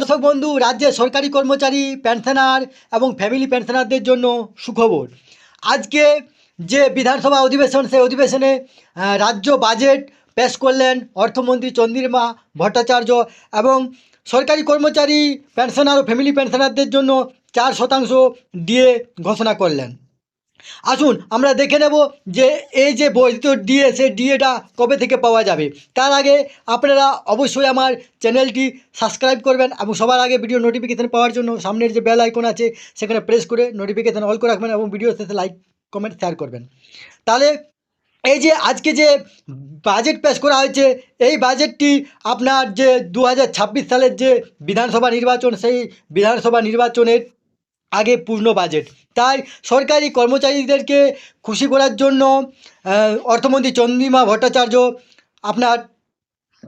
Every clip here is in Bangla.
দর্শক বন্ধু, রাজ্যের সরকারি কর্মচারী পেনশনার এবং ফ্যামিলি পেনশনারদের জন্য সুখবর। আজকে যে বিধানসভা অধিবেশন, সেই অধিবেশনে রাজ্য বাজেট পেশ করলেন অর্থমন্ত্রী চন্দ্রিমা ভট্টাচার্য এবং সরকারি কর্মচারী পেনশনার ও ফ্যামিলি পেনশনারদের জন্য চার শতাংশ দিয়ে ঘোষণা করলেন। আসুন, আমরা দেখে নেব যে এই যে বর্ধিত ডিএ সেই ডিএটা কবে থেকে পাওয়া যাবে। তার আগে আপনারা অবশ্যই আমার চ্যানেলটি সাবস্ক্রাইব করবেন এবং সবার আগে ভিডিও নোটিফিকেশান পাওয়ার জন্য সামনের যে বেল আইকন আছে, সেখানে প্রেস করে নোটিফিকেশান অল করে রাখবেন এবং ভিডিও শেষে লাইক কমেন্ট শেয়ার করবেন। তাহলে এই যে আজকে যে বাজেট পেশ করা হয়েছে, এই বাজেটটি আপনার যে দু হাজার ছাব্বিশ সালের যে বিধানসভা নির্বাচন, সেই বিধানসভা নির্বাচনের আগে পূর্ণ বাজেট তাই সরকারি কর্মচারীদেরকে খুশি করার জন্য অর্থমন্ত্রী চন্দ্রিমা ভট্টাচার্য আপনার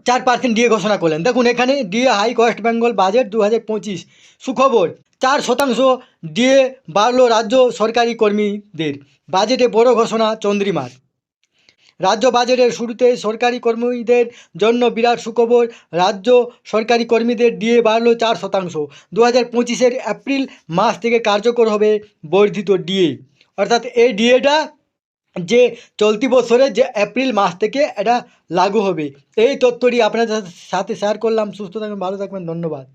চার পার্সেন্ট ডিএ ঘোষণা করলেন। দেখুন, এখানে DA high West Bengal budget দু হাজার পঁচিশ, সুখবর, চার শতাংশ ডিএ বাড়ল রাজ্য সরকারি কর্মীদের। বাজেটে বড় ঘোষণা চন্দ্রিমার। রাজ্য বাজেটের শুরুতে সরকারি কর্মীদের জন্য বিরাট সুখবর। রাজ্য সরকারি কর্মীদের ডিএ বাড়লো চার শতাংশ। দু হাজার পঁচিশের এপ্রিল মাস থেকে কার্যকর হবে বর্ধিত ডিএ। অর্থাৎ এই ডিএটা যে চলতি বছরে যে এপ্রিল মাস থেকে এটা লাগু হবে। এই তথ্যটি আপনাদের সাথে শেয়ার করলাম। সুস্থ থাকবেন, ভালো থাকবেন, ধন্যবাদ।